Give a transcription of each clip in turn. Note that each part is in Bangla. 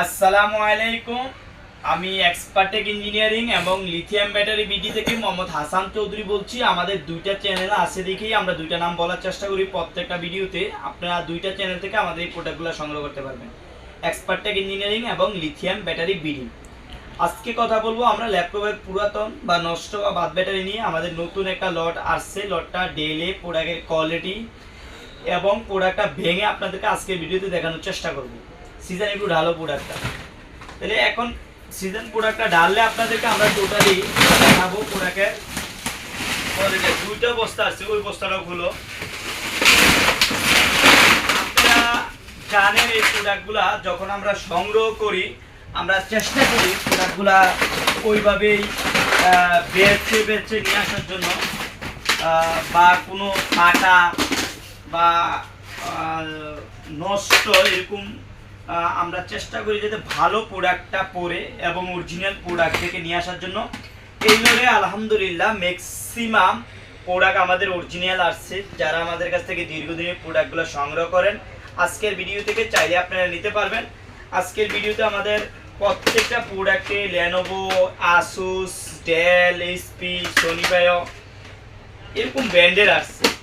আসসালামু আমি এক্সপার্টেক ইঞ্জিনিয়ারিং এবং লিথিয়াম ব্যাটারি বিডি থেকে মোহাম্মদ হাসান চৌধুরী বলছি। আমাদের দুইটা চ্যানেল আছে দেখেই আমরা দুইটা নাম বলার চেষ্টা করি প্রত্যেকটা ভিডিওতে। আপনারা দুইটা চ্যানেল থেকে আমাদের এই প্রোডাক্টগুলো সংগ্রহ করতে পারবেন। এক্সপার্টেক ইঞ্জিনিয়ারিং এবং লিথিয়াম ব্যাটারি বিডি। আজকে কথা বলব আমরা ল্যাপটপের পুরাতন বা নষ্ট বা বাদ ব্যাটারি নিয়ে। আমাদের নতুন একটা লট আসছে। লটটা ডেলে প্রোডাক্টের কোয়ালিটি এবং প্রোডাক্টটা ভেঙে আপনাদেরকে আজকের ভিডিওতে দেখানোর চেষ্টা করব। সিজন একটু ঢালো প্রোডাক্টটা তাহলে এখন সিজন প্রোডাক্টটা ঢাললে আপনাদেরকে আমরা টোটালি দেখাবো প্রোডাক্টের কোয়ালিটি দুইটা বস্তা আছে, ওই বস্তাটাও খুলো। আপনারা জানেন এই প্রোডাক্টগুলা যখন আমরা সংগ্রহ করি, আমরা চেষ্টা করি প্রোডাক্টগুলা ওইভাবেই বেছে বেছে নিয়ে আসার জন্য বা কোনো ফাটা বা নষ্ট এরকম আমরা চেষ্টা করি যাতে ভালো প্রোডাক্টটা পরে এবং অরিজিনাল প্রোডাক্ট থেকে নিয়ে আসার জন্য। এই আলহামদুলিল্লাহ ম্যাক্সিমাম প্রোডাক্ট আমাদের অরিজিনাল আসছে। যারা আমাদের কাছ থেকে দীর্ঘদিনের প্রোডাক্টগুলো সংগ্রহ করেন, আজকের ভিডিও থেকে চাইলে আপনারা নিতে পারবেন। আজকের ভিডিওতে আমাদের প্রত্যেকটা প্রোডাক্টে Lenovo Asus Dell HP Sony Vaio এরকম ব্র্যান্ডের আসছে।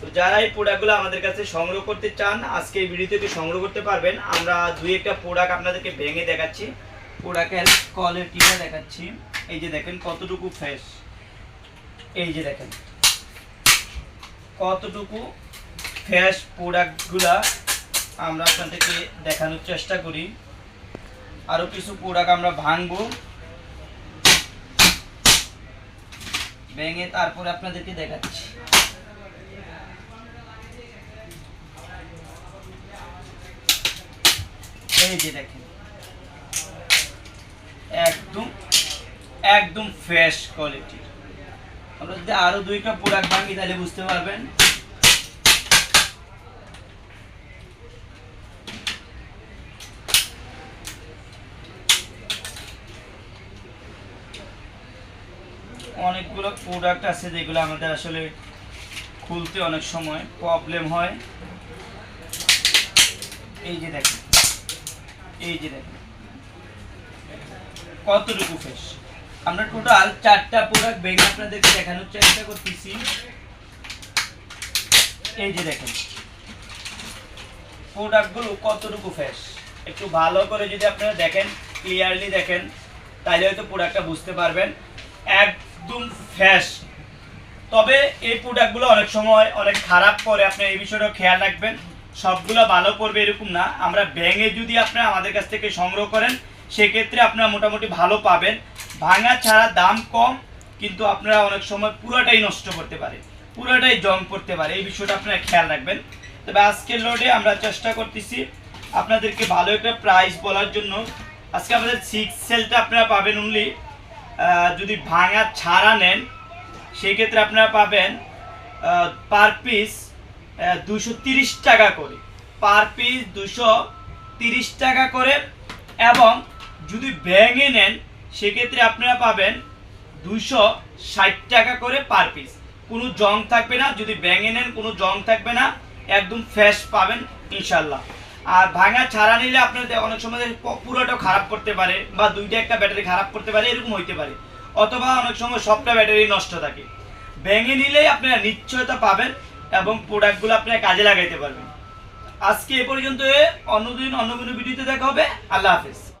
তো যারা এই প্রোডাক্টগুলো আমাদের কাছে সংগ্রহ করতে চান, আজকে এই ভিডিও থেকে সংগ্রহ করতে পারবেন। আমরা দুই একটা প্রোডাক্ট আপনাদেরকে ভেঙে দেখাচ্ছি। প্রোডাক্টের কোয়ালিটিটা দেখাচ্ছি। এই যে দেখেন কতটুকু ফ্রেশ এই যে দেখেন কতটুকু ফ্রেশ প্রোডাক্টগুলা আমরা আপনাদেরকে দেখানোর চেষ্টা করি। আরও কিছু প্রোডাক্ট আমরা ভাঙবো। ভেঙে তারপরে আপনাদেরকে দেখাচ্ছি। এই দেখেন। একদম একদম ফ্রেশ কোয়ালিটি আমরা যদি আরও দুইটা প্রোডাক্ট ভাঙি, তাহলে বুঝতে পারবেন। অনেকগুলো প্রোডাক্ট আছে যেগুলো আমাদের আসলে খুলতে অনেক সময় প্রবলেম হয়। এই যে দেখেন। এই যে দেখেন। কতটুকু ফ্রেশ আমরা টোটাল চারটা প্রোডাক্ট আপনাদেরকে দেখানোর চেষ্টা করতেছি। এই যে দেখেন। প্রোডাক্টগুলো কতটুকু ফ্রেশ একটু ভালো করে যদি আপনারা দেখেন ক্লিয়ারলি দেখেন তাহলে হয়তো প্রোডাক্টটা বুঝতে পারবেন। একদম ফ্রেশ তবে এই প্রোডাক্টগুলো অনেক সময় অনেক খারাপ করে আপনি এই বিষয়টা খেয়াল রাখবেন। সবগুলো ভালো করবে এরকম না। আমরা ব্যাঙে যদি আপনারা আমাদের কাছ থেকে সংগ্রহ করেন, সেক্ষেত্রে আপনারা মোটামুটি ভালো পাবেন। ভাঙা ছাড়া দাম কম, কিন্তু আপনারা অনেক সময় পুরোটাই নষ্ট করতে পারে, পুরোটাই জং পড়তে পারে। এই বিষয়টা আপনারা খেয়াল রাখবেন। তবে আজকের লোডে আমরা চেষ্টা করতেছি আপনাদেরকে ভালো একটা প্রাইস বলার জন্য। আজকে আমাদের সিক্স সেলটা আপনারা পাবেন অনলি যদি ভাঙা ছাড়া নেন সেই ক্ষেত্রে আপনারা পাবেন পার পিস দুশো টাকা করে। পার পিস দুশো টাকা করে এবং যদি ব্যাঙে নেন, সেক্ষেত্রে আপনারা পাবেন দুশো টাকা করে পার পিস কোনো জং থাকবে না, যদি ব্যাঙে নেন, কোনো জং থাকবে না। একদম ফ্রেশ পাবেন ইনশাল্লাহ আর ভাঙা ছাড়া নিলে আপনাদের অনেক সময় পুরোটা খারাপ করতে পারে বা দুইটা একটা ব্যাটারি খারাপ করতে পারে, এরকম হইতে পারে। অথবা অনেক সময় সবটা ব্যাটারি নষ্ট থাকে। ভেঙে নিলেই আপনারা নিশ্চয়তা পাবেন এবং প্রোডাক্টগুলো আপনারা কাজে লাগাইতে পারবেন। আজকে এ পর্যন্ত, অন্যদিন অন্য কোনো ভিডিওতে দেখা হবে। আল্লাহ হাফেজ।